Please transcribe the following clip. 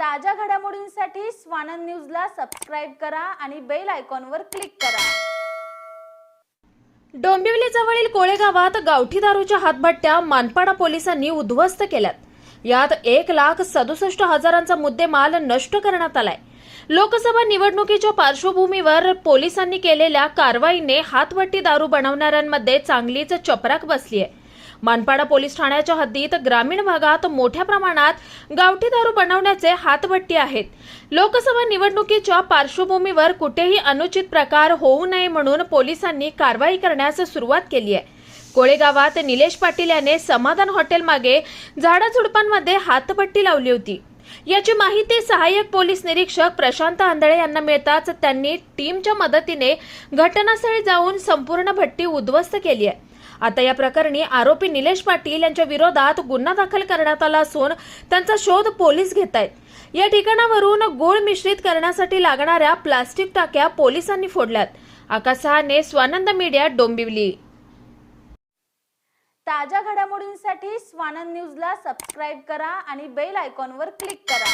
ताज्या घडामोडींसाठी स्वानंद न्यूजला सबस्क्राईब करा आणि बेल आयकॉनवर क्लिक करा. डोंबिवलीजवळील कोळेगावात गावठी दारूच्या हातभट्ट्या मानपाडा पोलिसांनी उद्ध्वस्त केल्यात. यात एक लाख सदुसष्ट हजारांचा मुद्देमाल नष्ट करण्यात आलाय. लोकसभा निवडणुकीच्या पार्श्वभूमीवर पोलिसांनी केलेल्या कारवाईने हातभट्टी दारू बनवणाऱ्यांमध्ये चांगलीच चपराक बसली आहे मानपाडा पोलीस ठाण्याच्या हद्दीत ग्रामीण भागात मोठ्या प्रमाणात गावठी दारू बनवण्याचे हातभट्टी आहेत. लोकसभा निवडणुकीच्या पार्श्वभूमीवर कुठेही अनुचित प्रकार होऊ नये म्हणून पोलिसांनी कारवाई करण्यास सुरुवात केली आहे. कोळेगावात निलेश पाटील याने समाधान हॉटेल मागे झाडाझुडपांमध्ये हातपट्टी लावली होती. याची माहिती सहाय्यक पोलीस निरीक्षक प्रशांत आंधळे यांना मिळताच त्यांनी टीमच्या मदतीने घटनास्थळी जाऊन संपूर्ण भट्टी उद्ध्वस्त केली आहे. आता या प्रकरणी आरोपी निलेश पाटील यांच्या विरोधात गुन्हा दाखल करण्यात आला असून त्यांचा शोध पोलीस घेत आहेत. या ठिकाणावरून गुळ मिश्रित करण्यासाठी लागणाऱ्या प्लास्टिक टाक्या पोलिसांनी फोडल्यात. आकाश सहाने स्वानंद मीडिया डोंबिवली. ताज्या घडामोडींसाठी स्वानंद न्यूजला सबस्क्राईब करा आणि बेल आयकॉनवर क्लिक करा.